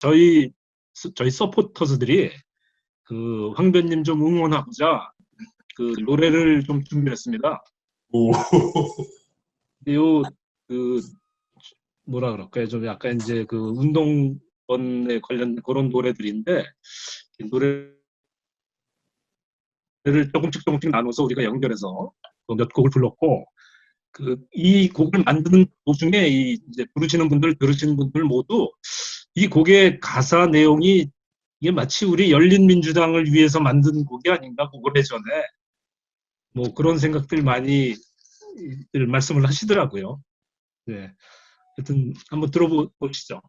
저희 스- 저희 서포터즈들이 그 황변님 좀 응원하고자 그 노래를 좀 준비했습니다. 오. 요 그 뭐라 그럴까요? 좀 약간 이제 그 운동권에 관련 그런 노래들인데 이 노래를 조금씩 조금씩 나눠서 우리가 연결해서 그몇 곡을 불렀고 그 이 곡을 만드는 도중에 이 이제 부르시는 분들 들으시는 분들 모두 이 곡의 가사 내용이 이게 마치 우리 열린민주당을 위해서 만든 곡이 아닌가 그 오래전에 뭐 그런 생각들 많이 들 말씀을 하시더라고요. 네. 하여튼 한번 들어보시죠.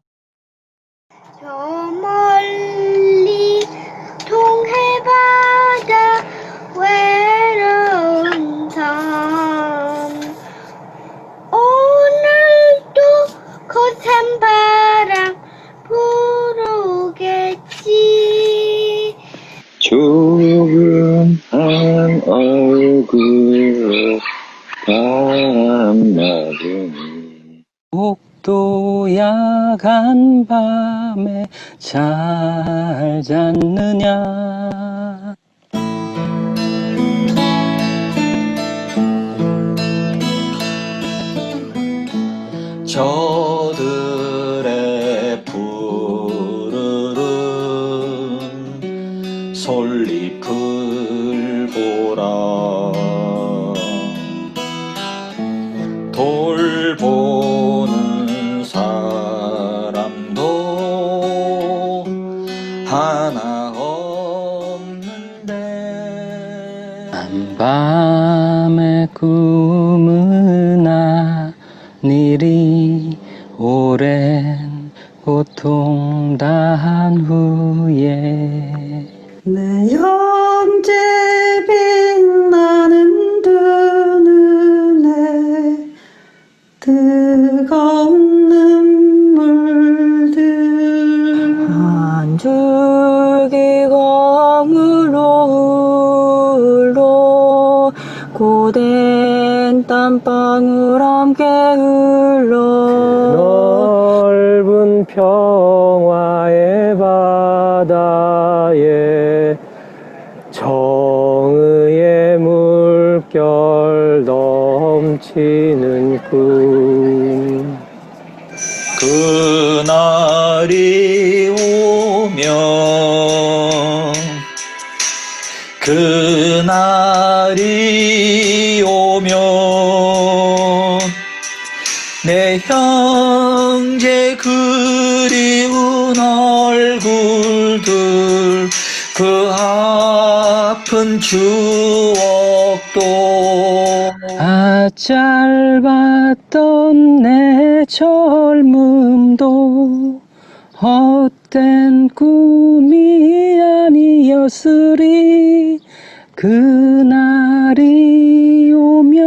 한 얼굴로 밤나그니 복도 야간 밤에 잘 잤느냐 돌보는 사람도 하나 없는데. 한밤의 꿈은 아니리 오랜 고통 다한 후에. 내형 평화의 바다에 정의의 물결 넘치는 꿈 그날이 오면 그날이 그 아픈 추억도 아 짧았던 내 젊음도 헛된 꿈이 아니었으리 그날이 오면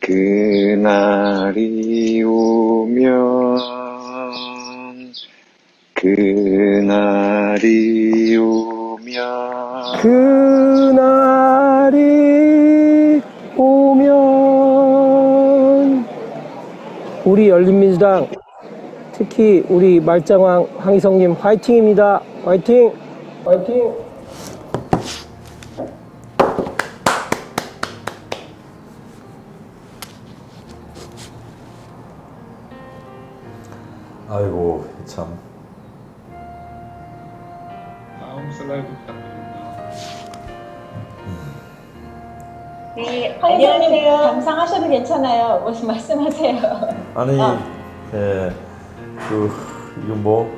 그날이 오면 그날이 오면 그날이 오면 우리 열린민주당 특히 우리 말짱왕 황희성님 화이팅입니다. 화이팅! 화이팅! 아이고 참. 슬라이드 부탁드립니다. 네, 안녕하세요. 감상하셔도 괜찮아요. 무슨 말씀하세요? 아니 아. 예, 그 이거 뭐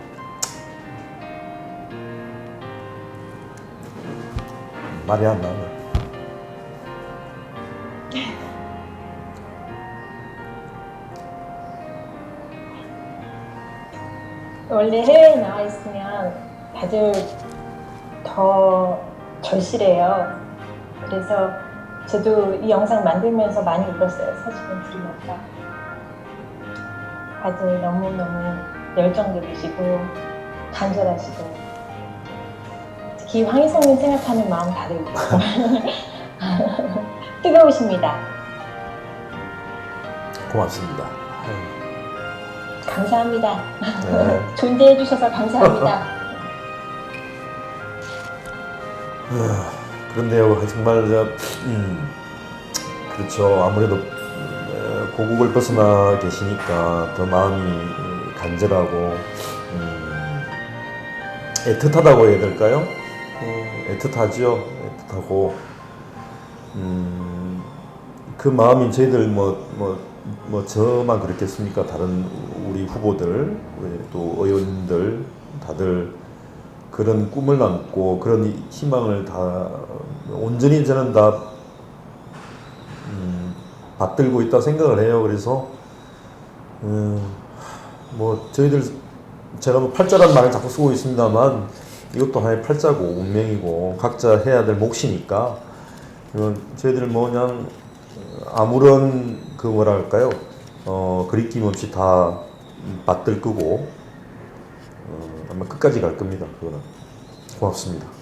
말이 안 나네. 원래 해외에 나와 있으면 다들 더 절실해요. 그래서 저도 이 영상 만들면서 많이 울었어요. 사진을 들으면서. 다들 너무너무 열정적이시고 간절하시고 특히 황희성님 생각하는 마음 다들 뜨거우십니다. 고맙습니다. 감사합니다. 네. 존재해 주셔서 감사합니다. 그런데요, 정말 저, 음, 그렇죠. 아무래도 음, 고국을 벗어나 계시니까 더 마음이 간절하고 음, 애틋하다고 해야 될까요? 어, 애틋하죠. 애틋하고 음, 그 마음이 저희들 뭐, 뭐, 뭐 저만 그렇겠습니까? 다른 우리 후보들, 또 의원님들 다들 그런 꿈을 안고 그런 이- 희망을 다 온전히 저는 다 음, 받들고 있다 생각을 해요. 그래서 음, 뭐 저희들 제가 뭐 팔자란 말을 자꾸 쓰고 있습니다만 이것도 하나의 팔자고 운명이고 각자 해야 될 몫이니까 어, 저희들 뭐 그냥 아무런 그 뭐랄까요 어, 그리낌 없이 다 받들 끄고 어, 아마 끝까지 갈 겁니다. 그거는 고맙습니다.